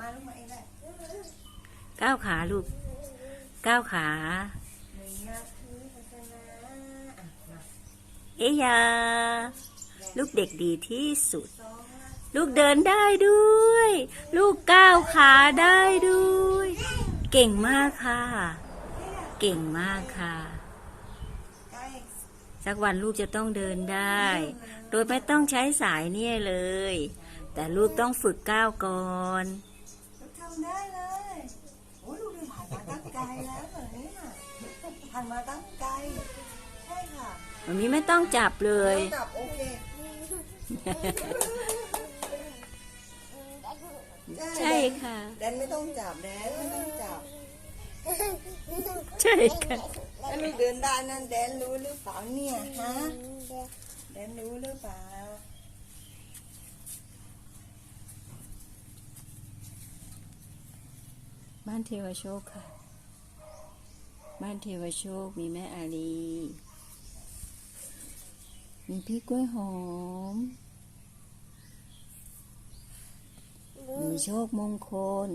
มาลูกมาเองได้ก้าวขาลูก ก้าวขาหนึ่งนาทีศาสนาอะมาเอยาลูกเด็กดีที่สุด ลูกเดินได้ด้วย ลูกก้าวขาได้ด้วย เก่งมากค่ะ เก่งมากค่ะ สักวันลูกจะต้องเดินได้ โดยไม่ต้องใช้สายเนี่ยเลย แต่ลูกต้องฝึกก้าวก่อนำได้เลยโอ้ยลูกเดินผ่านมาตั้งไกลแล้วเหรอเนี่ยผ่านมาตั้งไกลใช่ค่ะมันนี้ไม่ต้องจับเลยแล้วกลับโอเคใช่ค่ะ แดนไม่ต้องจับแดนไม่ต้องจับใช่ค่ะ แล้วลูกเดินได้นั่นแดนรู้หรือเปล่าเนี่ยฮะแดนรู้หรือเปล่า บ้านเทวโชคค่ะ บ้านเทวโชคมีแม่อาลีมีพี่กล้วยหอม มีโชคมงคลม